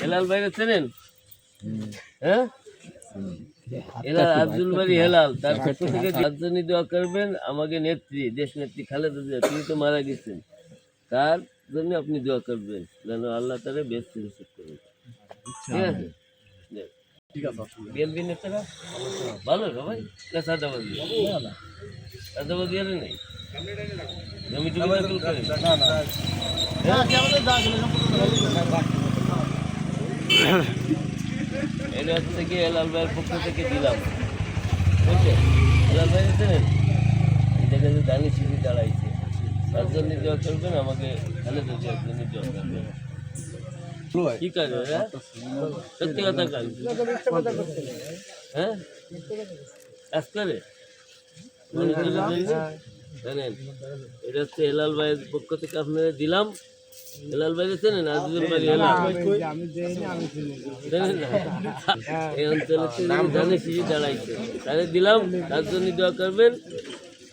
হেলাল ভাইরে চেনেন? হ্যাঁ? হেলাল আব্দুল বাড়ি হেলাল তার পক্ষ থেকে রাজধানী দোয়া করবেন আমাকে নেত্রী দেশ নেত্রী খালেদা জিয়া তিনি তো মারা গেছেন। তার জন্য আপনি দোয়া করবেন যেন আল্লাহ তারা বেশ করবেন ঠিক আছে? যাক। বিএনপি নেতারা ভালো না নেই? জমি টমি দখল করে এটা হচ্ছে কি হেলাল ভাইয়ের পক্ষ থেকে দিলাম। ভাই জানেন দানি দাঁড়াইছে। তার জন্য করবেন আমাকে করবেন কি কাজ হ্যাঁ সত্যি কথা কাজ। হ্যাঁ? কাজ করে? জানেন? এটা হচ্ছে হেলাল ভাইয়ের পক্ষ থেকে আপনারা দিলাম। হেলাল ভাই চেনেন আজিজুল বাড়ি হেলাল না? এই অঞ্চলে ধানের শিশি দাঁড়াইছে। তাহলে দিলাম তার জন্য দোয়া করবেন।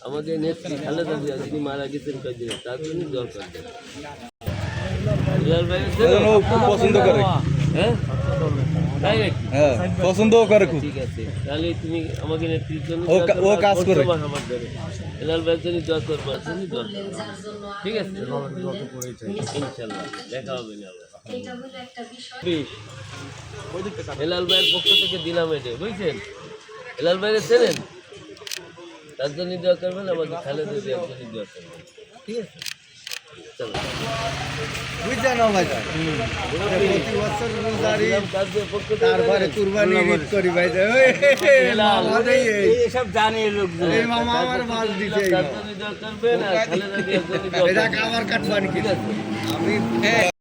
আমাদের নেত্রী খালেদা জিয়া যিনি মারা গেছেন কয়েকদিন তার জন্য দোয়া করবেন। হেলাল ভাই? খুব পছন্দ করে। হ্যাঁ? হ্যাঁ। পছন্দও করে খুব। ঠিক আছে তাহলে তুমি আমাকে নেত্রীর জন্য ও কাজ করে। আমার ধরে। হেলাল ভাইয়ের জন্য দোয়া করব দোয়া ঠিক আছে ইনশাল্লাহ দেখা হবে না আবার। বিশ। ভাইয়ের পক্ষ থেকে দিলাম এটা বুঝছেন? হেলাল ভাইয়ের চেনেন? তার জন্য দোয়া করবেন আমাকে খালেদা জিয়ার জন্য দোয়া করবেন। ঠিক আছে? বুঝছেন ভাই। প্রতি বছর রোজারি দিলাম তার যে পক্ষ থেকে তারপরে কুরবানি ঈদ করি ভাই। এসব জানি লোকজন। এই মামা আমার মাছ এটা আমার কাটবানি ঠিক আমি